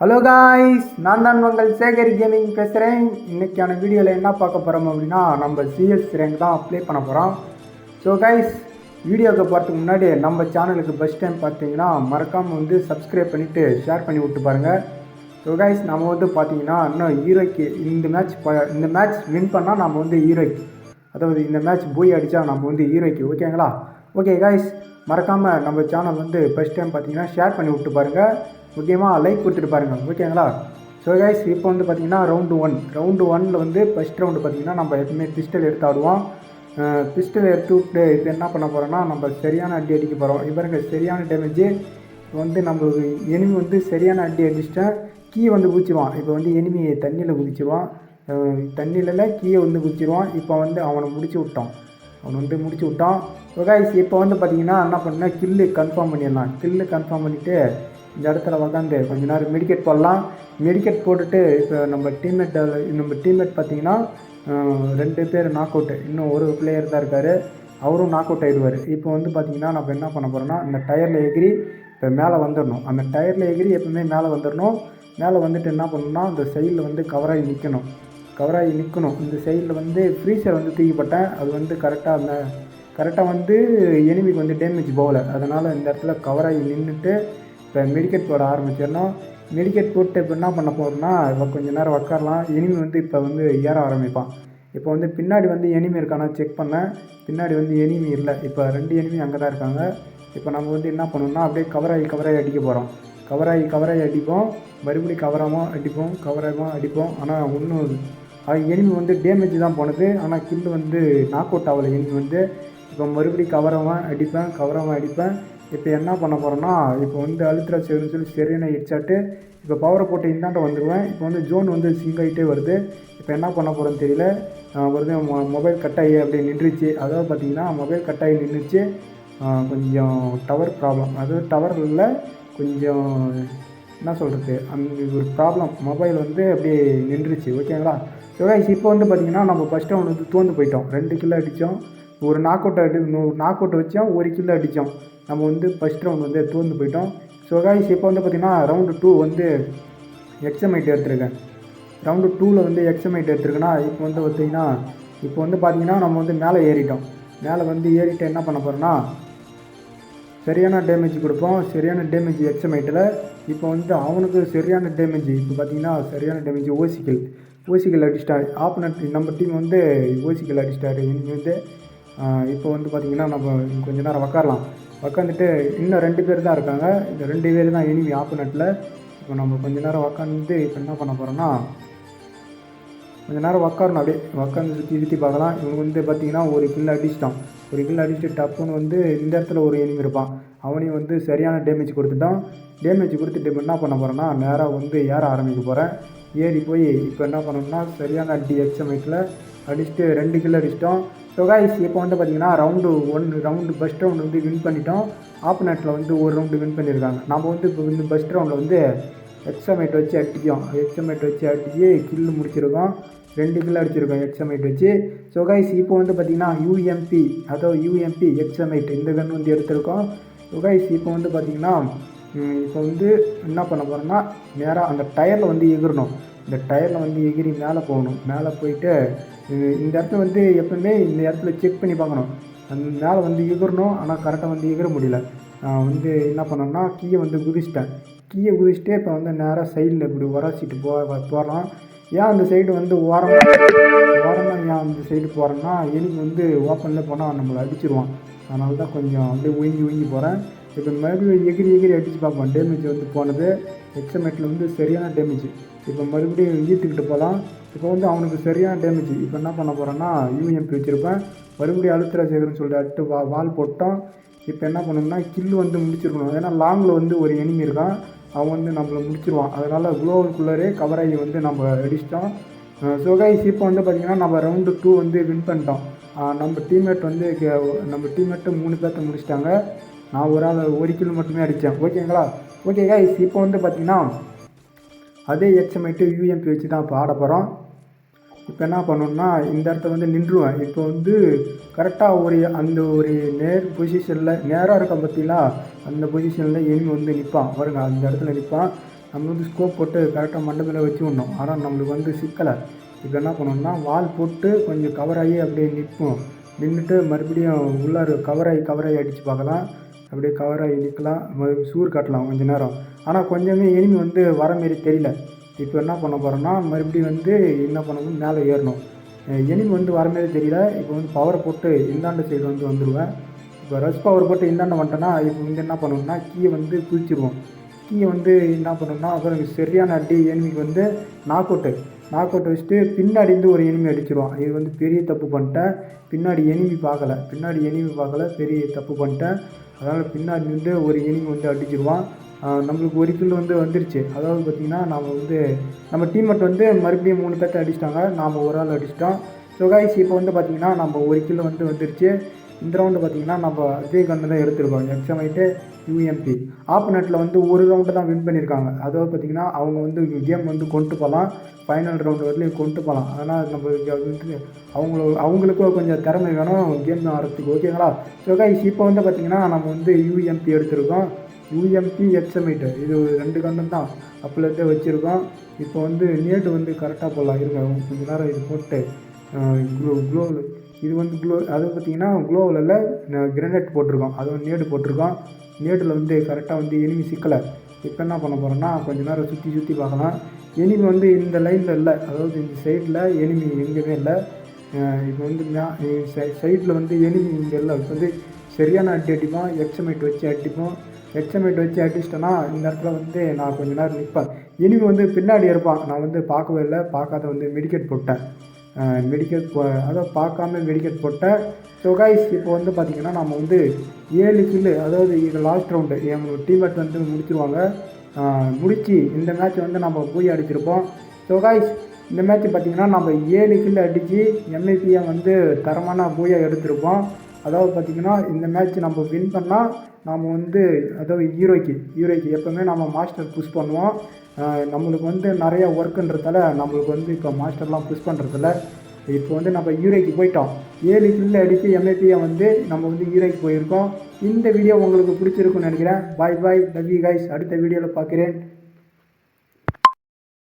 Hello guys நான் தான் உங்கள் சேகர் கேமிங் பேசுகிறேன் இன்றைக்கான வீடியோவில் என்ன பார்க்க போகிறோம் அப்படின்னா நம்ம சிஎஸ் ரேங்க் தான் அப்ளை பண்ண போகிறோம் ஸோ காய்ஸ் வீடியோவுக்கு போகிறதுக்கு முன்னாடி நம்ம சேனலுக்கு ஃபஸ்ட் டைம் பார்த்தீங்கன்னா மறக்காமல் வந்து சப்ஸ்கிரைப் பண்ணிவிட்டு ஷேர் பண்ணி விட்டு பாருங்கள் ஸோ காய்ஸ் நம்ம வந்து பார்த்தீங்கன்னா இன்னும் ஹீரோய்க்கு இந்த மேட்ச் இந்த மேட்ச் வின் பண்ணால் நம்ம வந்து ஹீரோக்கு அதாவது இந்த மேட்ச் போய் அடித்தா நம்ம வந்து ஹீரோய்க்கு ஓகேங்களா ஓகே காய்ஸ் மறக்காமல் நம்ம சேனல் வந்து ஃபஸ்ட் டைம் பார்த்தீங்கன்னா ஷேர் பண்ணி விட்டு பாருங்கள் முக்கியமாக லைக் கொடுத்துட்டு பாருங்கள் ஓகேங்களா ஸோ கைஸ் இப்போ வந்து பார்த்திங்கன்னா ரவுண்டு ஒன் ரவுண்டு ஒனில் வந்து ஃபஸ்ட் ரவுண்டு பார்த்தீங்கன்னா நம்ம எப்பவுமே பிஸ்டல் எடுத்து ஆடுவோம். பிஸ்டல் எடுத்து விட்டு இப்போ என்ன பண்ண போகிறோம்னா நம்ம சரியான அடி அடிக்க போகிறோம் இவருங்க சரியான டேமேஜ் வந்து நம்மளுக்கு எனிமி வந்து சரியான அடி அடிச்சிட்டேன் கீ வந்து குதிச்சிருவான். இப்போ வந்து எனிமி தண்ணியில் குதிச்சிடுவான் தண்ணியில கீயை வந்து குதிச்சிடுவான் இப்போ வந்து அவனை முடிச்சு விட்டான். அவனை வந்து முடிச்சு விட்டான். ஸோ கைஸ் இப்போ வந்து பார்த்திங்கன்னா என்ன பண்ணால் கில்லு கன்ஃபார்ம் பண்ணிடலாம். கில்லு கன்ஃபார்ம் பண்ணிவிட்டு இந்த இடத்துல உக்காந்து கொஞ்ச நேரம் மெடிக்கெட் போடலாம். மெடிக்கெட் போட்டுட்டு இப்போ நம்ம டீம்மேட் நம்ம டீம்மேட் பார்த்தீங்கன்னா ரெண்டு பேர் நாக் அவுட்டு இன்னும் ஒரு பிளேயர் தான் இருக்கார். அவரும் நாக் அவுட் ஆயிடுவார். இப்போ வந்து பார்த்தீங்கன்னா நம்ம என்ன பண்ண போகிறோம்னா இந்த டயரில் எகிரி இப்போ மேலே வந்துடணும் அந்த டயரில் எகிரி எப்பவுமே மேலே வந்துடணும் மேலே வந்துட்டு என்ன பண்ணணும்னா அந்த சைடில் வந்து கவராகி நிற்கணும் கவராகி நிற்கணும் இந்த சைடில் வந்து ஃப்ரீசர் வந்து தூக்கிப்பட்டேன். அது வந்து கரெக்டாக அந்த கரெக்டாக வந்து எனிமிக்கு வந்து டேமேஜ் போகலை. அதனால் இந்த இடத்துல கவராகி நின்றுட்டு இப்போ மெடிக்கெட் போட ஆரம்பிச்சிடணும். மெடிக்கெட் போட்டு இப்போ என்ன பண்ண போகிறோம்னா இப்போ கொஞ்ச நேரம் உட்காரலாம் எனிமி வந்து இப்போ வந்து ஏற ஆரம்பிப்பான். இப்போ வந்து பின்னாடி வந்து எனிமி இருக்கானா செக் பண்ணேன். பின்னாடி வந்து எனிமி இல்லை. இப்போ ரெண்டு எனிமி அங்கே தான் இருக்காங்க. இப்போ நம்ம வந்து என்ன பண்ணணும்னா அப்படியே கவராகி கவராகி அடிக்க போகிறோம் கவராகி கவராகி அடிப்போம். மறுபடியும் கவராகவும் அடிப்போம் கவராகவும் அடிப்போம். ஆனால் ஒன்றும் அது எனிமி வந்து டேமேஜ் தான் போனது. ஆனால் கில் வந்து நாக் அவுட் ஆகலை எனிமி வந்து. இப்போ மறுபடியும் கவரமாக அடிப்பேன் கவரமாக அடிப்பேன். இப்போ என்ன பண்ண போகிறேன்னா இப்போ வந்து அழுத்துறா சேருன்னு சொல்லி சரியான ஹெட்ஷாட்டு இப்போ பவரை போட்டு இந்தாண்ட வந்துடுவேன் இப்போ வந்து ஜோன் வந்து சிங்க் ஆகிட்டே வருது. இப்போ என்ன பண்ண போகிறேன்னு தெரியல. வருது மொபைல் கட் ஆகி அப்படியே நின்றுச்சு. அதாவது பார்த்தீங்கன்னா மொபைல் கட் ஆகி நின்றுச்சு. கொஞ்சம் டவர் ப்ராப்ளம் அதாவது டவரில் இல்லை கொஞ்சம் என்ன சொல்கிறது அந்த ஒரு ப்ராப்ளம் மொபைல் வந்து அப்படியே நின்றுச்சு. ஓகேங்களா ஸோ கைஸ் இப்போ வந்து பார்த்தீங்கன்னா நம்ம ஃபஸ்ட்டு ஒன்று வந்து தோந்து போயிட்டோம். ரெண்டு கிலோ அடித்தோம் ஒரு நாக் அவுட் அடி ஒரு நாக் அவுட் வச்சோம் ஒரு கிலோ அடித்தோம் நம்ம வந்து ஃபஸ்ட் ரவுண்ட் வந்து தூர்ந்து போயிட்டோம். ஸோ காய்ஸ் இப்போ வந்து பார்த்தீங்கன்னா ரவுண்டு டூ வந்து எக்ஸமைட் எடுத்திருக்கேன் ரவுண்டு டூவில் வந்து எக்ஸமைட் எடுத்திருக்கேன்னா இப்போ வந்து பார்த்தீங்கன்னா இப்போ வந்து பார்த்தீங்கன்னா நம்ம வந்து மேலே ஏறிட்டோம். மேலே வந்து ஏறிட்டு என்ன பண்ண போகிறோன்னா சரியான டேமேஜ் கொடுப்போம். சரியான டேமேஜ் எக்ஸமைட்டில் இப்போ வந்து அவனுக்கு சரியான டேமேஜ் இப்போ பார்த்தீங்கன்னா சரியான டேமேஜ் ஓசிக்கல் ஓசிக்கல் அடிச்சிட்டாரு ஆப்பனட் நம்ம டீம் வந்து ஓசிக்கல் அடிச்சிட்டாரு. இனி வந்து இப்போ வந்து பார்த்தீங்கன்னா நம்ம கொஞ்ச நேரம் உக்காரலாம். உக்காந்துட்டு இன்னும் ரெண்டு பேர் தான் இருக்காங்க. இந்த ரெண்டு பேர் தான் எனிமி ஆப்பனட்டில் இப்போ நம்ம கொஞ்ச நேரம் உக்காந்து இப்போ என்ன பண்ண போகிறோன்னா கொஞ்ச நேரம் உக்காரணும் அப்படியே. உக்காந்து சுற்றி சுற்றி பார்க்கலாம். இவங்க வந்து பார்த்தீங்கன்னா ஒரு கில் அடிச்சிட்டான் ஒரு கில் அடிச்சுட்டு டப்புன்னு வந்து இந்த இடத்துல ஒரு எனிமி இருப்பான். அவனையும் வந்து சரியான டேமேஜ் கொடுத்துட்டான். டேமேஜ் கொடுத்துட்டு இப்போ என்ன பண்ண போகிறேன்னா நேராக வந்து ஏற ஆரம்பிக்க போகிறேன் ஏறி போய் இப்போ என்ன பண்ணணும்னா சரியான அடி எக்ஸமைட்டில் அடிச்சுட்டு ரெண்டு கில் அடிச்சிட்டோம் ஸோ கைஸ் இப்போ வந்து பார்த்தீங்கன்னா round one round first round வந்து வின் பண்ணிட்டோம். ஆப்போனட்டில் வந்து ஒரு ரவுண்டு வின் பண்ணியிருக்காங்க நம்ம வந்து இப்போ வந்து ஃபஸ்ட் ரவுண்டில் வந்து எக்ஸமைட் வச்சு அடிக்கும். எக்ஸமைட் வச்சு அடித்து கில்லு முடிச்சிருக்கோம். ரெண்டு கில் அடிச்சிருக்கோம் எக்ஸமைட் வச்சு. ஸோ கைஸ் இப்போ வந்து பார்த்தீங்கன்னா யூஎம்பி அதாவது யூஎம்பி எக்ஸமைட் இந்த கன் வந்து எடுத்திருக்கோம். ஸோ கைஸ் இப்போ வந்து பார்த்தீங்கன்னா இப்போ வந்து என்ன பண்ண போகிறோம்னா நேராக அந்த டயரில் வந்து எகிரணும் இந்த டயரில் வந்து எகிரி மேலே போகணும். மேலே போயிட்டு இந்த இடத்துல வந்து எப்பவுமே இந்த இடத்துல செக் பண்ணி பார்க்கணும். அந்த மேலே வந்து எகிரணும் ஆனால் கரெக்டாக வந்து எகிர முடியல. நான் வந்து என்ன பண்ணேன்னா கீயை வந்து குதிச்சிட்டேன். கீயை குதிச்சுட்டு இப்போ வந்து நேராக சைடில் இப்படி உரசிட்டு போ போகிறோம் ஏன் அந்த சைடு வந்து ஓரமாக ஓரமாக ஏன் அந்த சைடு போகிறேன்னா எனக்கு வந்து ஓப்பனில் போனால் நம்மளை அடிச்சிருவான். அதனால தான் கொஞ்சம் அப்படியே ஒய்ங்கி ஒய்ங்கி போகிறேன் இப்போ மறுபடியும் எகிரி எகிரி அடித்து பார்ப்போம். டேமேஜ் வந்து போனது. எக்ஸமேட்டில் வந்து சரியான டேமேஜ் இப்போ மறுபடியும் ஈத்துக்கிட்டு போகலாம் இப்போ வந்து அவனுக்கு சரியான டேமேஜ் இப்போ என்ன பண்ண போகிறேன்னா யூஎம்பி வச்சுருப்பேன். மறுபடியும் அழுத்துறா சேகர்னு சொல்லிட்டு அடுத்து வா வால் போட்டோம். இப்போ என்ன பண்ணணும்னா கில்லு வந்து முடிச்சிருக்கணும். ஏன்னா லாங்கில் வந்து ஒரு எனிமி இருக்கான். அவன் வந்து நம்மளை முடிச்சிருவான். அதனால் குளோவுக்குள்ளரே கவராகி வந்து நம்ம அடிச்சிட்டோம். ஸோ கைஸ் இப்போ வந்து பார்த்திங்கன்னா நம்ம ரவுண்டு டூ வந்து வின் பண்ணிட்டோம். நம்ம டீம்மேட் வந்து நம்ம டீம்மேட்டு மூணு பேர்த்த முடிச்சிட்டாங்க. நான் ஒரு ஆள் ஒரு கிலோ மட்டுமே அடித்தேன் ஓகேங்களா ஓகே கைஸ் இப்போ வந்து பார்த்திங்கன்னா அதே எக்ஸமைட்டு யூஎம்பி வச்சு தான் பாட போகிறோம் இப்போ என்ன பண்ணணும்னா இந்த இடத்த வந்து நின்றுவேன். இப்போ வந்து கரெக்டாக ஒரு அந்த ஒரு நேர் பொசிஷனில் நேராக இருக்க பார்த்தீங்களா? அந்த பொசிஷனில் எனிமி வந்து நிற்பான் பாருங்க அந்த இடத்துல நிற்பான் நம்ம வந்து ஸ்கோப் போட்டு கரெக்டாக மண்டபத்தில் வச்சு விடணும். ஆனால் நம்மளுக்கு வந்து சிக்கலை. இப்போ என்ன பண்ணணும்னா வால் போட்டு கொஞ்சம் கவர் ஆகி அப்படியே நிற்போம். நின்றுட்டு மறுபடியும் உள்ளார கவராகி கவராகி அடித்து பார்க்கலாம். அப்படியே கவராகி நிற்கலாம். சூர் காட்டலாம் கொஞ்ச நேரம். ஆனால் கொஞ்சமே எனிமி வந்து வர மாரி தெரியல. இப்போ என்ன பண்ண போகிறோன்னா மறுபடியும் வந்து என்ன பண்ணணும் மேலே ஏறணும். எனிமி வந்து வர மாரி தெரியல. இப்போ வந்து பவரை போட்டு இந்தாண்ட சைடு வந்து வந்துடுவேன் இப்போ ரஷ் பவர் போட்டு இந்தாண்ட வந்துட்டேன்னா இப்போ வந்து என்ன பண்ணணும்னா கீயை வந்து குளிச்சிடுவோம் கீயை வந்து என்ன பண்ணணும்னா அப்புறம் சரியான அடி எனிமிக்கு வந்து நாக் அவுட்டு நாக் அவுட் வச்சுட்டு பின்னாடி இருந்து ஒரு எனிமி அடிச்சிடுவான் இது வந்து பெரிய தப்பு பண்ணிட்டேன். பின்னாடி எனிமி பார்க்கல. பின்னாடி எனிமி பார்க்கல பெரிய தப்பு பண்ணிட்டேன். அதனால் பின்னாடி நின்று ஒரு எனிமி வந்து அடிச்சிடுவான் நம்மளுக்கு ஒரு கில் வந்து வந்துருச்சு. அதாவது பார்த்திங்கன்னா நாம் வந்து நம்ம டீம்மேட் வந்து மறுபடியும் மூணு பேர்த்த அடிச்சிட்டாங்க. நாம் ஒரு ஆள் அடிச்சிட்டோம். ஸோ கைஸ் இப்போ வந்து பார்த்திங்கன்னா நம்ம ஒரு கில் வந்து வந்துருச்சு. இந்த ரவுண்டு பார்த்திங்கன்னா நம்ம விஜயகாந்த் கன்று தான் எடுத்திருக்கோம். எக்ஸமைட்டு யூஎம்பி ஆப்போனட்டில் வந்து ஒரு ரவுண்டு தான் வின் பண்ணியிருக்காங்க அதாவது பார்த்திங்கன்னா அவங்க வந்து கேம் வந்து கொண்டு போகலாம். ஃபைனல் ரவுண்டு வரலையும் கொண்டு போகலாம். ஆனால் நம்ம வந்து அவங்கள அவங்களுக்கும் கொஞ்சம் திறமை வேணும். கேம் ஆடுறதுக்கு. ஓகேங்களா ஸோ கைஸ் இப்போ வந்து பார்த்திங்கன்னா நம்ம வந்து யூஎம்பி எடுத்திருக்கோம். யூஎம்பி எக்ஸமீட்டர் இது ஒரு ரெண்டு கண்டம் தான். அப்போலேருந்தே வச்சுருக்கோம். இப்போ வந்து நேட்டு வந்து கரெக்டாக போடலாம். இருங்க கொஞ்சம் நேரம் இது போட்டு க்ளோ க்ளோ இது வந்து க்ளோ அது பார்த்திங்கன்னா க்ளோவில் இல்லை கிரனேட் போட்டிருக்கோம். அது வந்து நேடு போட்டிருக்கோம். நேட்டில் வந்து கரெக்டாக வந்து எனிமி சிக்கலை. இப்போ என்ன பண்ண போகிறோன்னா கொஞ்சம் நேரம் சுற்றி சுற்றி பார்க்கலாம். எனிமி வந்து இந்த லைனில் இல்லை. அதாவது இந்த சைடில் எனிமி எங்கேயுமே இல்லை. இப்போ வந்து சைடில் வந்து எனிமி இங்கே இல்லை. இப்போ வந்து சரியான அடி அடிப்போம். எக்ஸமேட் வச்சு அடிப்போம். ஹெச்எம்எட் வச்சு அடிச்சிட்டேன்னா இந்த இடத்துல வந்து நான் கொஞ்ச நேரம் நிற்பேன் இனிமே வந்து பின்னாடி இருப்பான். நான் வந்து பார்க்கவே இல்லை. பார்க்காத வந்து மெடிக்கெட் போட்டேன். மெடிக்கெட் போ அதாவது பார்க்காம மெடிக்கெட் போட்டேன். ஸோ கைஸ் இப்போ வந்து பார்த்திங்கன்னா நம்ம வந்து ஏழு கில்லு அதாவது இது லாஸ்ட் ரவுண்டு என் டீம்மேட் வந்து முடிச்சிருவாங்க. முடித்து இந்த மேட்ச் வந்து நம்ம போய் அடிச்சிருப்போம். ஸோ கைஸ் இந்த மேட்ச் பார்த்திங்கன்னா நம்ம ஏழு கில்லு அடித்து எம்ஐபியை வந்து தரமான பூயா எடுத்திருப்போம். அதாவது பார்த்திங்கன்னா இந்த மேட்ச் நம்ம வின் பண்ணால் நாம் வந்து அதாவது ஹீரோய்க்கு ஹீரோய்க்கு எப்போவுமே நம்ம மாஸ்டர் புஷ் பண்ணுவோம். நம்மளுக்கு வந்து நிறைய ஒர்க்குன்றதால நம்மளுக்கு வந்து இப்போ மாஸ்டர்லாம் புஷ் பண்ணுறதில்ல இப்போ வந்து நம்ம ஹீரோய்க்கு போயிட்டோம். ஏழு கில்ல அடித்து எம்ஏபியை வந்து நம்ம வந்து ஹீரோய்க்கு போயிருக்கோம். இந்த வீடியோ உங்களுக்கு பிடிச்சிருக்குன்னு நினைக்கிறேன். Bye bye love you guys அடுத்த வீடியோவில் பார்க்குறேன்